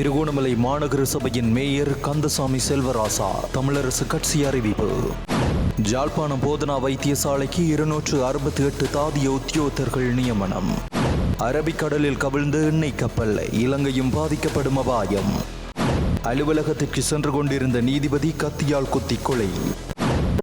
திருகோணமலை மாநகர சபையின் மேயர் கந்தசாமி செல்வராசா தமிழரசு கட்சி அறிவிப்பு. ஜாழ்ப்பாணம் போதனா வைத்தியசாலைக்கு இருநூற்று அறுபத்தி எட்டு தாதிய உத்தியோகத்தர்கள் நியமனம். அரபிக்கடலில் கவிழ்ந்த எண்ணெய் கப்பல் இலங்கையும் பாதிக்கப்படும் அபாயம். அலுவலகத்திற்கு சென்று கொண்டிருந்த நீதிபதி கத்தியால் குத்தி கொலை.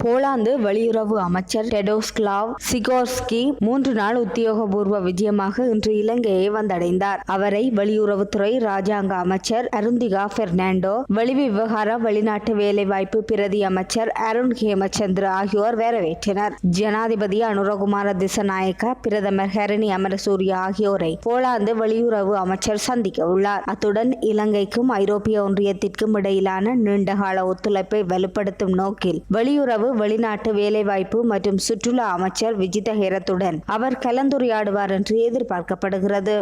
போலாந்து வெளியுறவு அமைச்சர் டெடோஸ்கிளாவ் சிகோர்ஸ்கி மூன்று நாள் உத்தியோகபூர்வ விஜயமாக இன்று இலங்கையை வந்தடைந்தார். அவரை வெளியுறவுத்துறை ராஜாங்க அமைச்சர் அருந்திகா பெர்னாண்டோ வெளிவிவகார வெளிநாட்டு வேலைவாய்ப்பு பிரதி அமைச்சர் அருண் ஹேமச்சந்திர ஆகியோர் வரவேற்றனர். ஜனாதிபதி அனுரகுமார திசநாயக்க பிரதமர் ஹரணி அமரசூரிய ஆகியோரை போலாந்து வெளியுறவு அமைச்சர் சந்திக்க உள்ளார். அத்துடன் இலங்கைக்கும் ஐரோப்பிய ஒன்றியத்திற்கும் இடையிலான நீண்டகால ஒத்துழைப்பை வலுப்படுத்தும் நோக்கில் வெளியுறவு வெளிநாட்டு வேலைவாய்ப்பு மற்றும் சுற்றுலா அமைச்சர் விஜித ஹேரத்துடன் அவர் கலந்துரையாடுவார் என்று எதிர்பார்க்கப்படுகிறது.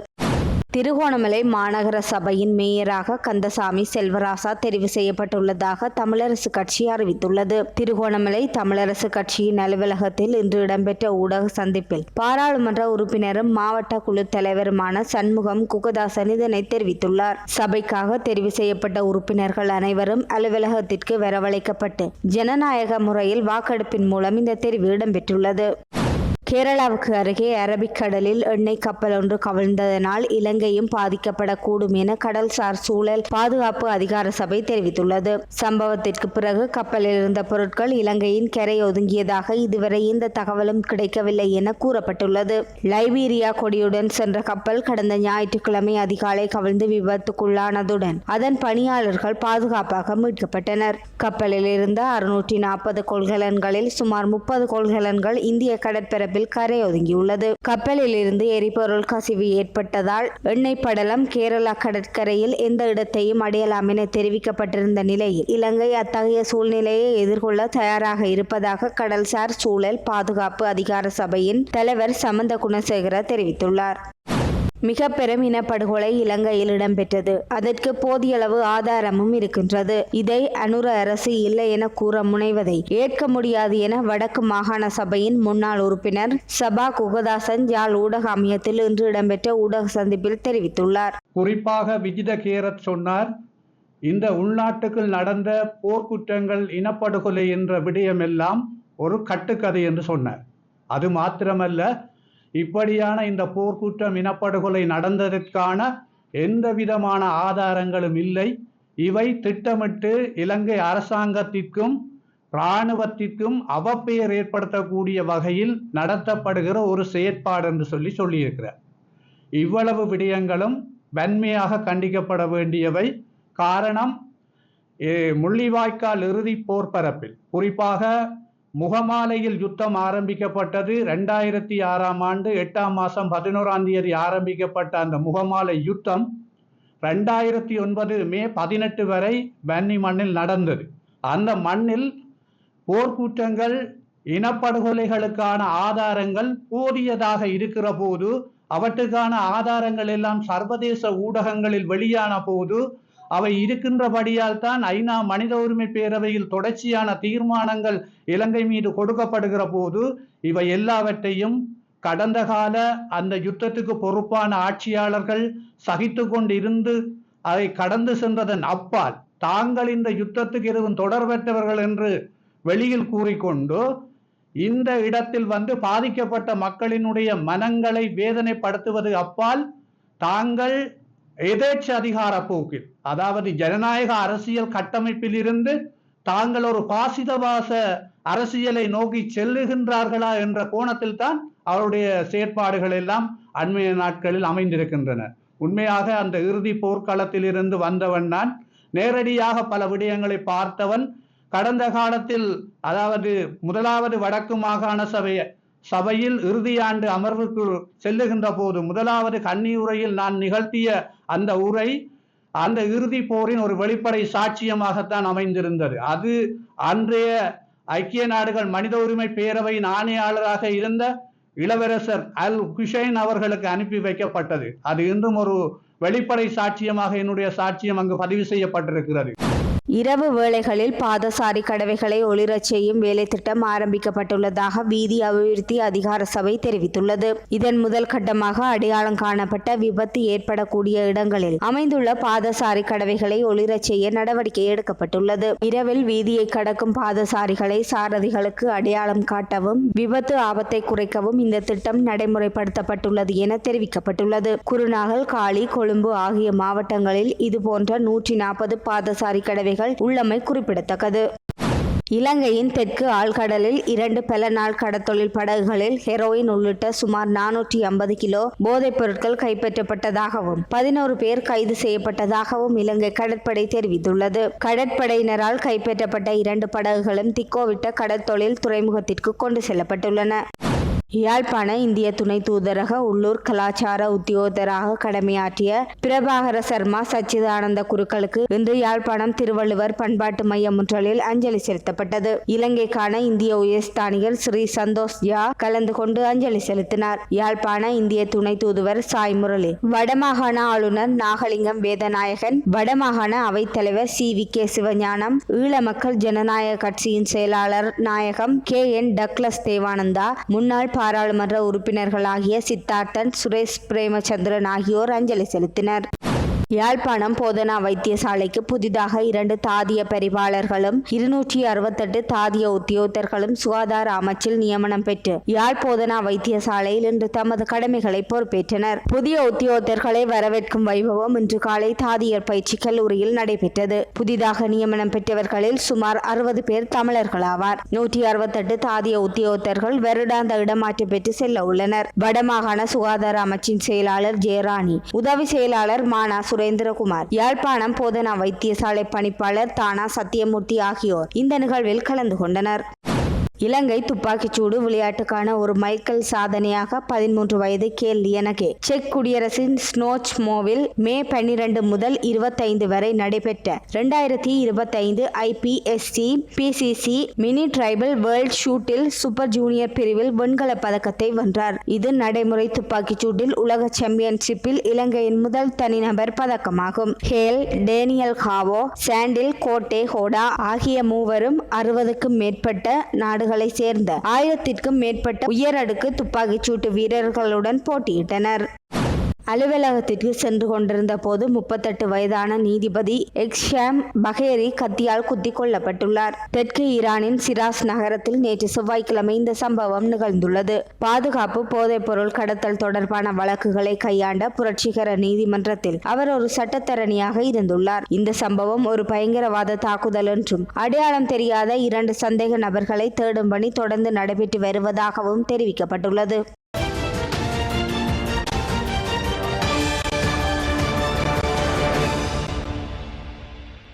திருகோணமலை மாநகர சபையின் மேயராக கந்தசாமி செல்வராசா தெரிவு செய்யப்பட்டுள்ளதாக தமிழரசு கட்சி அறிவித்துள்ளது. திருகோணமலை தமிழரசு கட்சியின் அலுவலகத்தில் இன்று இடம்பெற்ற ஊடக சந்திப்பில் பாராளுமன்ற உறுப்பினரும் மாவட்ட குழு தலைவருமான சண்முகம் குகதாசன் இதனை தெரிவித்துள்ளார். சபைக்காக தெரிவு செய்யப்பட்ட உறுப்பினர்கள் அனைவரும் அலுவலகத்திற்கு வரவழைக்கப்பட்டு ஜனநாயக முறையில் வாக்கெடுப்பின் மூலம் இந்த தெரிவு இடம்பெற்றுள்ளது. கேரளாவுக்கு அருகே அரபிக்கடலில் எண்ணெய் கப்பல் ஒன்று கவிழ்ந்ததனால் இலங்கையும் பாதிக்கப்படக்கூடும் என கடல்சார் சூழல் பாதுகாப்பு அதிகார சபை தெரிவித்துள்ளது. சம்பவத்திற்கு பிறகு கப்பலில் இருந்த பொருட்கள் இலங்கையின் கரை ஒதுங்கியதாக இதுவரை எந்த தகவலும் கிடைக்கவில்லை என கூறப்பட்டுள்ளது. லைபீரியா கொடியுடன் சென்ற கப்பல் கடந்த ஞாயிற்றுக்கிழமை அதிகாலை கவிழ்ந்து விபத்துக்குள்ளானதுடன் அதன் பணியாளர்கள் பாதுகாப்பாக மீட்கப்பட்டனர். கப்பலில் இருந்த அறுநூற்றி நாற்பது கொள்கலன்களில் சுமார் முப்பது கொள்கலன்கள் இந்திய கடற்பரப்பில் கரை ஒதுங்கியுள்ளது. கப்பலில் இருந்து எரிபொருள் கசிவு ஏற்பட்டதால் எண்ணெய் படலம் கேரளா கடற்கரையில் எந்த இடத்தையும் அடையலாம் என தெரிவிக்கப்பட்டிருந்த நிலையில் இலங்கை அத்தகைய சூழ்நிலையை எதிர்கொள்ள தயாராக இருப்பதாக கடல்சார் சூழல் பாதுகாப்பு அதிகார சபையின் தலைவர் சமந்த குணசேகர தெரிவித்துள்ளார். மிக பெரும் இனப்படுகொலை இலங்கையில் இடம்பெற்றது. அதற்கு போதியளவு ஆதாரமும் இருக்கின்றது. இதை அனுர அரசு இல்லை என கூற முனைவதை ஏற்க முடியாது என வடக்கு மாகாண சபையின் முன்னாள் உறுப்பினர் சபா குகதாசன் யாழ் ஊடக அமையத்தில் இன்று இடம்பெற்ற ஊடக சந்திப்பில் தெரிவித்துள்ளார். குறிப்பாக விஜித கேரத் சொன்னார் இந்த உள்நாட்டுக்குள் நடந்த போர்க்குற்றங்கள் இனப்படுகொலை என்ற விடயமெல்லாம் ஒரு கட்டுக்கதை என்று சொன்னார். அது மாத்திரமல்ல இப்படியான இந்த போர்க்குற்றம் இனப்படுகொலை நடந்ததற்கான எந்த விதமான ஆதாரங்களும் இல்லை. இவை திட்டமிட்டு இலங்கை அரசாங்கத்திற்கும் இராணுவத்திற்கும் அவப்பெயர் ஏற்படுத்தக்கூடிய வகையில் நடத்தப்படுகிற ஒரு செயற்பாடு என்று சொல்லி சொல்லியிருக்கிறார். இவ்வளவு விடயங்களும் வன்மையாக கண்டிக்கப்பட வேண்டியவை. காரணம் முள்ளிவாய்க்கால் இறுதி போர்ப்பரப்பில் குறிப்பாக முகமாலையில் யுத்தம் ஆரம்பிக்கப்பட்டது. ரெண்டாயிரத்தி ஆறாம் ஆண்டு எட்டாம் மாதம் பதினோராம் தேதி ஆரம்பிக்கப்பட்ட அந்த முகமாலை யுத்தம் ரெண்டாயிரத்தி ஒன்பது மே பதினெட்டு வரை வன்னி மண்ணில் நடந்தது. அந்த மண்ணில் போர்க்குற்றங்கள் இனப்படுகொலைகளுக்கான ஆதாரங்கள் போதியதாக இருக்கிற போது அவற்றுக்கான ஆதாரங்கள் எல்லாம் சர்வதேச ஊடகங்களில் வெளியான போது அவை இருக்கின்றபடியால் தான் ஐநா மனித உரிமை பேரவையில் தொடர்ச்சியான தீர்மானங்கள் இலங்கை மீது கொடுக்கப்படுகிற போது இவை எல்லாவற்றையும் கடந்த கால அந்த யுத்தத்துக்கு பொறுப்பான ஆட்சியாளர்கள் சகித்து கொண்டிருந்து அதை கடந்து சென்றதன் அப்பால் தாங்கள் இந்த யுத்தத்துக்கு எதுவும் தொடர்பற்றவர்கள் என்று வெளியில் கூறிக்கொண்டு இந்த இடத்தில் வந்து பாதிக்கப்பட்ட மக்களினுடைய மனங்களை வேதனைப்படுத்துவது அப்பால் தாங்கள் எதேச்ச அதிகார போக்கில் அதாவது ஜனநாயக அரசியல் கட்டமைப்பில் இருந்து தாங்கள் ஒரு பாசிதவாச அரசியலை நோக்கி செல்லுகின்றார்களா என்ற கோணத்தில் தான் அவருடைய செயற்பாடுகள் எல்லாம் அண்மைய நாட்களில் அமைந்திருக்கின்றன. உண்மையாக அந்த இறுதி போர்க்களத்தில் இருந்து வந்தவன் நான். நேரடியாக பல விடயங்களை பார்த்தவன். கடந்த காலத்தில் அதாவது முதலாவது வடக்கு மாகாண சபையை சபையில் இறுதியாண்டு அமர்வுக்கு செல்லுகின்ற போது முதலாவது கன்னி உரையில் நான் நிகழ்த்திய அந்த உரை அந்த இறுதி போரின் ஒரு வெளிப்படை சாட்சியமாகத்தான் அமைந்திருந்தது. அது அன்றைய ஐக்கிய நாடுகள் மனித உரிமை பேரவையின் ஆணையாளராக இருந்த இளவரசர் அல் ஹுசைன் அவர்களுக்கு அனுப்பி வைக்கப்பட்டது. அது இன்றும் ஒரு வெளிப்படை சாட்சியமாக என்னுடைய சாட்சியம் அங்கு பதிவு செய்யப்பட்டிருக்கிறது. இரவு வேளைகளில் பாதசாரி கடவைகளை ஒளிரச் செய்யும் வேலை திட்டம் ஆரம்பிக்கப்பட்டுள்ளதாக வீதி அபிவிருத்தி அதிகார சபை தெரிவித்துள்ளது. இதன் முதல் கட்டமாக அடையாளம் காணப்பட்ட விபத்து ஏற்படக்கூடிய இடங்களில் அமைந்துள்ள பாதசாரி கடவைகளை ஒளிரச் செய்ய நடவடிக்கை எடுக்கப்பட்டுள்ளது. இரவில் வீதியை கடக்கும் பாதசாரிகளை சாரதிகளுக்கு அடையாளம் காட்டவும் விபத்து ஆபத்தை குறைக்கவும் இந்த திட்டம் நடைமுறைப்படுத்தப்பட்டுள்ளது என தெரிவிக்கப்பட்டுள்ளது. குருநாகல் காளி கொழும்பு ஆகிய மாவட்டங்களில் இதுபோன்ற நூற்றி நாற்பது பாதசாரி கடவைகள் உள்ளமை குறிப்பிடத்தக்கது. இலங்கையின் தெற்கு ஆழ்கடலில் இரண்டு பல நாள் கடத்தொழில் படகுகளில் ஹெரோயின் உள்ளிட்ட சுமார் நானூற்றி ஐம்பது கிலோ போதைப் பொருட்கள் கைப்பற்றப்பட்டதாகவும் பதினோரு பேர் கைது செய்யப்பட்டதாகவும் இலங்கை கடற்படை தெரிவித்துள்ளது. கடற்படையினரால் கைப்பற்றப்பட்ட இரண்டு படகுகளும் திக்கோவிட்ட கடற்தொழில் துறைமுகத்திற்கு கொண்டு செல்லப்பட்டுள்ளன. யாழ்ப்பாண இந்திய துணை தூதரக உள்ளூர் கலாச்சார உத்தியோகராக கடமையாற்றிய பிரபாகர சர்மா சச்சிதானந்த குருக்களுக்கு இன்று யாழ்ப்பாணம் திருவள்ளுவர் பண்பாட்டு மையம் முற்றலில் அஞ்சலி செலுத்தப்பட்டது. இலங்கைக்கான இந்திய உயர்ஸ்தானிகள் ஸ்ரீ சந்தோஷ் ஜா கலந்து கொண்டு அஞ்சலி செலுத்தினார். யாழ்ப்பாண இந்திய துணை தூதுவர் சாய் முரளி வடமாகாண ஆளுநர் நாகலிங்கம் வேதநாயகன் வடமாகாண அவைத்தலைவர் சி வி கே சிவஞானம் ஈழ மக்கள் ஜனநாயக கட்சியின் செயலாளர் நாயகம் கே என் டக்ளஸ் தேவானந்தா முன்னாள் பாராளுமன்ற உறுப்பினர்களாகிய சித்தார்த்தன் சுரேஷ் பிரேமச்சந்திரன் ஆகியோர் அஞ்சலி செலுத்தினர். யாழ்ப்பாணம் போதனா வைத்தியசாலைக்கு புதிதாக இரண்டு தாதிய பரிவாளர்களும் இருநூற்றி அறுபத்தெட்டு தாதிய உத்தியோகத்தர்களும் சுகாதார அமைச்சில் நியமனம் பெற்று யாழ் போதனா வைத்தியசாலையில் இன்று தமது கடமைகளை பொறுப்பேற்றனர். புதிய உத்தியோகத்தர்களை வரவேற்கும் வைபவம் இன்று காலை தாதியர் பயிற்சி கல்லூரியில் நடைபெற்றது. புதிதாக நியமனம் பெற்றவர்களில் சுமார் அறுபது பேர் தமிழர்களாவார். நூற்றி அறுபத்தெட்டு தாதிய உத்தியோகத்தர்கள் வருடாந்த இடமாற்றம் பெற்று செல்ல உள்ளனர். வடமாகாண சுகாதார அமைச்சின் செயலாளர் ஜெயராணி உதவி செயலாளர் மானா சுரேந்திரகுமார். யாழ்ப்பாணம் போதனா வைத்தியசாலை பணிப்பாளர் தானா சத்தியமூர்த்தி ஆகியோர் இந்த நிகழ்வில் கலந்து கொண்டனர். இலங்கை துப்பாக்கிச்சூடு விளையாட்டுக்கான ஒரு மைக்கேல் சாதனையாக பதிமூன்று வயது கேல் லியனகே. செக் குடியரசின் ஸ்னோச் மோவில் மே பன்னிரண்டு முதல் இருபத்தைந்து வரை நடைபெற்ற இரண்டாயிரத்தி இருபத்தைந்து IPSC PCC mini tribal world ஷூட்டில் super junior பிரிவில் வெண்கல பதக்கத்தை வென்றார். இது நடைமுறை துப்பாக்கிச்சூட்டில் உலக சாம்பியன்ஷிப்பில் இலங்கையின் முதல் தனிநபர் பதக்கமாகும். ஹேல் டேனியல் ஹாவோ சாண்டில் கோட்டே ஹோடா ஆகிய மூவரும் அறுபதுக்கும் மேற்பட்ட நாடு நாடுகளை சேர்ந்த ஆயிரத்திற்கும் மேற்பட்ட உயரடுக்கு துப்பாக்கிச்சூட்டு வீரர்களுடன் போட்டியிட்டனர். அலுவலகத்திற்கு சென்று கொண்டிருந்த போது முப்பத்தெட்டு வயதான நீதிபதி எக்ஷாம் பகேரி கத்தியால் குத்தி கொல்லப்பட்டுள்ளார். தெற்கு ஈரானின் சிராஸ் நகரத்தில் நேற்று செவ்வாய்க்கிழமை இந்த சம்பவம் நிகழ்ந்துள்ளது. பாதுகாப்பு போதைப்பொருள் கடத்தல் தொடர்பான வழக்குகளை கையாண்ட புரட்சிகர நீதிமன்றத்தில் அவர் ஒரு சட்டத்தரணியாக இருந்துள்ளார். இந்த சம்பவம் ஒரு பயங்கரவாத தாக்குதல் என்றும் அடையாளம் தெரியாத இரண்டு சந்தேக நபர்களை தேடும் பணி தொடர்ந்து நடைபெற்று வருவதாகவும் தெரிவிக்கப்பட்டுள்ளது.